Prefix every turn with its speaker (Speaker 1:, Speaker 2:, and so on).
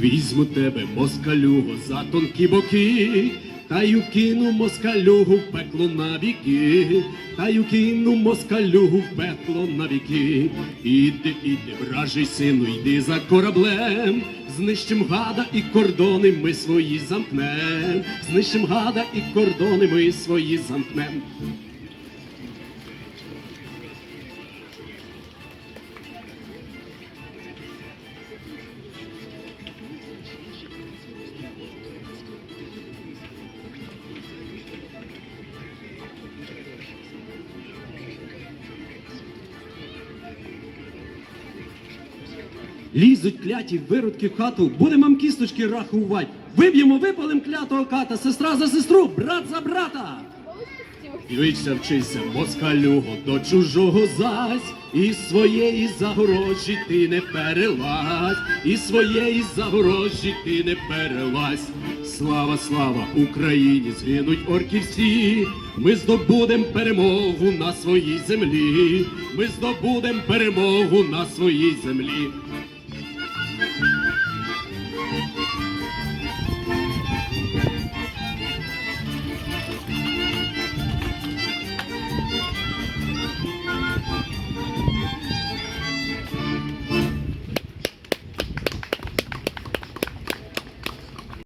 Speaker 1: Візьму тебе, москалюго, за тонкі боки, та й укину москалюгу в пекло навіки, та й укину москалюгу в пекло навіки. Іди, іди, вражий сину, йди за кораблем, знищим гада і кордони ми свої замкнем, знищим гада і кордони ми свої замкнем. Лізуть кляті виродки в хату, будемо вам кісточки рахувати. Виб'ємо, випалим клятого ката, сестра за сестру, брат за брата. Вчися, вчися, москалюго, до чужого зась, і своєї загорожі ти не перелазь, і своєї загорожі ти не перелазь. Слава, слава Україні, згинуть орки всі. Ми здобудем перемогу на своїй землі. Ми здобудем перемогу на своїй землі.